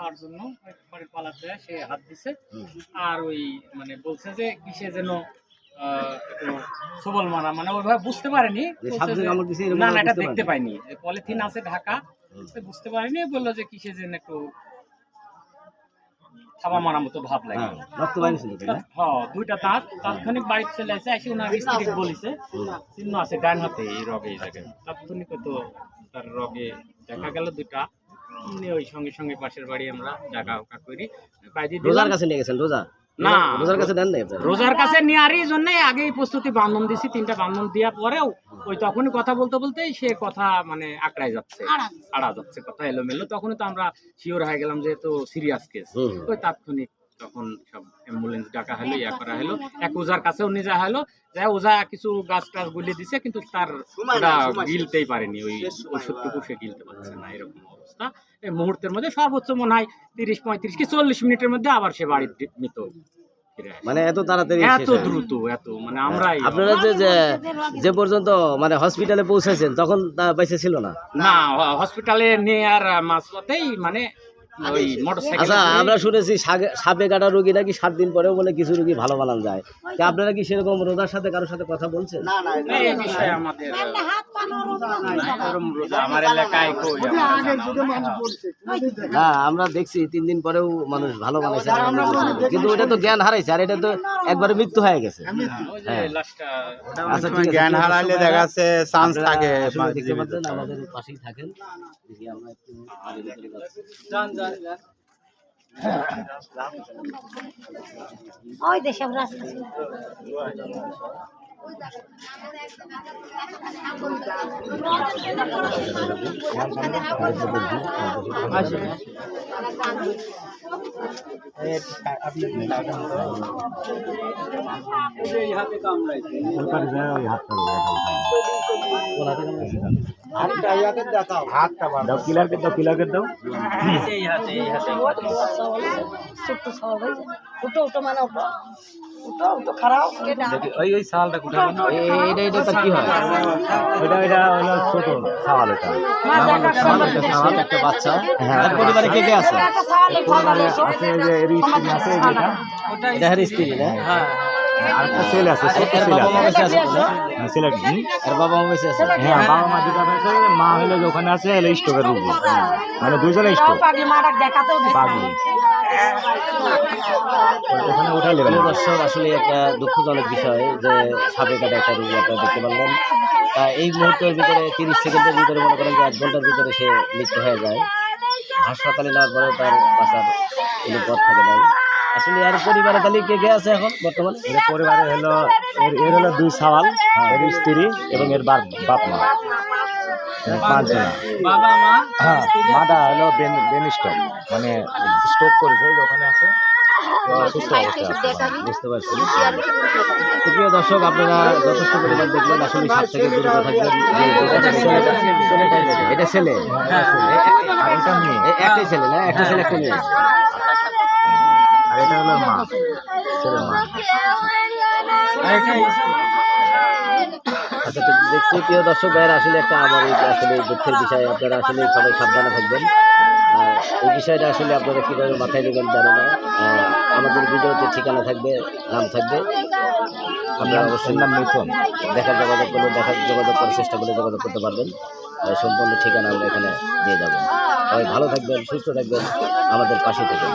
খাওয়ার জন্য পালাতে সে হাত দিছে। আর ওই মানে বলছে যে কিসে যেন সবল মারা মানে ওইভাবে বুঝতে পারেনি। না না এটা দেখতে পাইনি। পলিথিন আছে ঢাকা বুঝতে পারিনি বলল যে কিসে যেন একটু থাবা মারা মতো ভাব লাগে। হ্যাঁ হ্যাঁ দুইটা দাঁত তাৎক্ষণিক বাড়িতে চলে আসে এসে ওনার স্ত্রী বলিছে চিহ্ন আছে ডান হাতে এই রগে এই জায়গায় তাৎক্ষণিক তো তার রগে দেখা গেল দুটা এমনি ওই সঙ্গে সঙ্গে পাশের বাড়ি আমরা ওকা করি। রোজার কাছে নিয়ে গেছেন রোজা? না। রোজার কাছে দেন নাই রোজার কাছে নেওয়ারই জন্য আগেই প্রস্তুতি বান্ধন দিছি তিনটা বান্ধন দেওয়ার পরেও ওই তখনই কথা বলতে বলতেই সে কথা মানে আঁকড়ায় যাচ্ছে আড়া যাচ্ছে। কথা এলোমেলো। তখনই তো আমরা শিওর হয়ে গেলাম যে তো সিরিয়াস কেস ওই তাৎক্ষণিক তখন সব অ্যাম্বুলেন্স ডাকা হলো ইয়া করা হলো। এক ওজার কাছেও নিয়ে যাওয়া হলো। যা ওজা কিছু গাছ টাছ গুলিয়ে দিছে কিন্তু তার গিলতেই পারেনি। ওই ওষুধটুকু সে গিলতে পারছে না এরকম অবস্থা। এই মুহূর্তের মধ্যে সর্বোচ্চ মনে হয় তিরিশ পঁয়ত্রিশ কি চল্লিশ মিনিটের মধ্যে আবার সে বাড়ির মৃত মানে এত তাড়াতাড়ি এত দ্রুত এত মানে আমরাই আপনারা যে যে- যে পর্যন্ত মানে হসপিটালে পৌঁছেছেন তখন তা বেঁচে ছিল না? না হসপিটালে নিয়ে আর মাঝপথেই মানে আচ্ছা আমরা শুনেছি সাপে কাটা রোগী নাকি সাত দিন পরেও বলে কিছু রোগী ভালো বানান যায়। আপনারা কি সেরকম রোজার সাথে কারোর সাথে কথা বলছেন? না না আমাদের আমার এলাকায় কই? আমার জানা নাই। না। আমরা দেখছি তিন দিন পরেও মানুষ ভালো বানাইছে। কিন্তু ওটা তো জ্ঞান হারাইছে আর এটা তো একবারে মৃত্যু হয়ে গেছে। ওই আচ্ছা জ্ঞান হারাইলে দেখা যাচ্ছে চান্স থাকে দেখতে পাচ্ছেন আমাদের পাশেই থাকেন। আমরা একটু যাচ্ছি। ওই দেশে রাস্তা। ছিল। হয়? ছোট একটা বাচ্চা। আর পরিবারে কে কে আছে? আছে এই যে আছে যেটা এটা আর একটা ছেলে আছে ছোট মা আছে বেঁচে আছে। তো না? হ্যাঁ, ছেলে হুম? এর বাবা মা বেঁচে আছে। হ্যাঁ বাবা মা দুটা আছে মা হলো যে ওখানে আছে হলো স্টোকের রুগী মানে দুজনে স্টোক পাগলি মারাক দেখাতেও পাগলি। ওখানে প্রিয় দর্শক আসলে একটা দুঃখজনক বিষয় যে সাপে কাটা একটা রোগী আপনারা দেখতে পারলেন। তা এই মুহূর্তের ভিতরে তিরিশ সেকেন্ডের ভিতরে মনে করেন যে এক ঘণ্টার ভিতরে সে মৃত্যু হয়ে যায়। হাসপাতালে নেওয়ার পরে তার বাঁচার কোনো পথ থাকে নাই। আসলে এর পরিবারে তাহলে কে কে আছে এখন বর্তমান? এর পরিবারে হলো এর এর হলো দুই সাওয়াল এর স্ত্রী এবং এর বাপ বাপ মা। এর পাঁচজন বাবা মা হ্যাঁ মাটা হলো বেন মানে স্টোক করেছে ওখানে আছে। প্রিয় দর্শক আপনারা যথেষ্ট পরিমাণ দেখলেন আসলে সাপ থেকে দূরে থাকবেন এটা ছেলে একটাই ছেলে না? একটা ছেলে একটা মেয়ে। আর এটা হলো মা। ছেলের মা। আচ্ছা দেখছি প্রিয় দর্শক ভাইয়ের আসলে একটা আমার আসলে দুঃখের বিষয় আপনারা আসলে সবাই সাবধানে থাকবেন। এই বিষয়টা আসলে আপনারা কীভাবে মাথায় নেবেন জানি না। আমাদের ভিডিওতে ঠিকানা থাকবে নাম থাকবে। আমরা অবশ্যই নাম মিথুন দেখা যোগাযোগ করলে দেখার যোগাযোগ করার চেষ্টা করে যোগাযোগ করতে পারবেন। সম্পূর্ণ ঠিকানা আমরা এখানে দিয়ে যাব। সবাই ভালো থাকবেন সুস্থ থাকবেন। আমাদের পাশে থাকবেন।